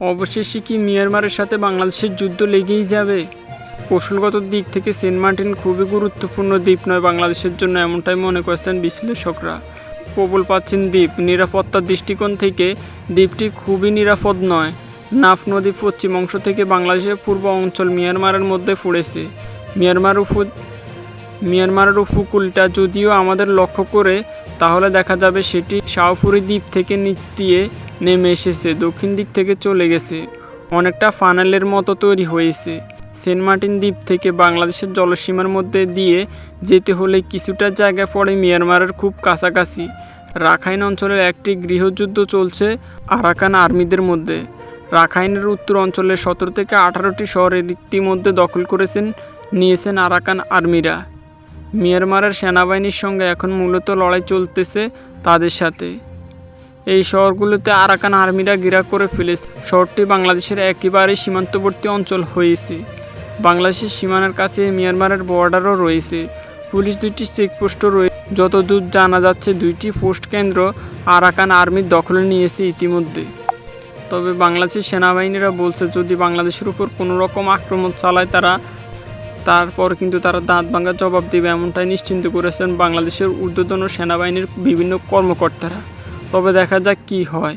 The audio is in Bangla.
অবশেষে কি মিয়ানমারের সাথে বাংলাদেশের যুদ্ধ লেগেই যাবে? কৌশলগত দিক থেকে সেন্ট মার্টিন খুবই গুরুত্বপূর্ণ দ্বীপ নয় বাংলাদেশের জন্য এমনটাই মনে করছেন বিশ্লেষকরা। প্রবল প্রাচীন দ্বীপ, নিরাপত্তার দৃষ্টিকোণ থেকে দ্বীপটি খুবই নিরাপদ নয়। নাফ নদী পশ্চিম অংশ থেকে বাংলাদেশের পূর্ব অঞ্চল মিয়ানমারের মধ্যে পড়েছে মিয়ানমার উপ মিয়ানমারের উপকূলটা যদিও আমাদের লক্ষ্য করে, তাহলে দেখা যাবে সেটি শাহপুরি দ্বীপ থেকে নিচ দিয়ে নেমে এসেছে, দক্ষিণ দিক থেকে চলে গেছে। অনেকটা ফানেলের মতো তৈরি হয়েছে। সেন্ট মার্টিন দ্বীপ থেকে বাংলাদেশের জলসীমার মধ্যে দিয়ে যেতে হলে কিছুটা জায়গা পড়ে মিয়ানমারের খুব কাছাকাছি। রাখাইন অঞ্চলের একটি গৃহযুদ্ধ চলছে আরাকান আর্মিদের মধ্যে। রাখাইনের উত্তর অঞ্চলের সতেরো থেকে আঠারোটি শহরের ইতিমধ্যে দখল করেছেন, নিয়েছেন আরাকান আর্মিরা। মিয়ানমারের সেনাবাহিনীর সঙ্গে এখন মূলত লড়াই চলতেছে তাদের সাথে। এই শহরগুলোতে আরাকান আর্মিরা ঘেরা করে ফেলেছে। শহরটি বাংলাদেশের একেবারে সীমান্তবর্তী অঞ্চল হয়েছে। বাংলাদেশের সীমানার কাছে মিয়ানমারের বর্ডারও রয়েছে। পুলিশ দুইটি চেকপোস্টও রয়েছে যতদূর জানা যাচ্ছে, দুইটি পোস্ট কেন্দ্র আরাকান আর্মির দখলে নিয়েছে ইতিমধ্যে। তবে বাংলাদেশের সেনাবাহিনীরা বলছে, যদি বাংলাদেশের উপর কোনো রকম আক্রমণ চালায় তারা তারপর কিন্তু তারা দাঁত ভাঙা জবাব দেবে এমনটাই নিশ্চিন্ত করেছেন বাংলাদেশের ঊর্ধ্বতন সেনাবাহিনীর বিভিন্ন কর্মকর্তারা। তবে দেখা যাক কি হয়।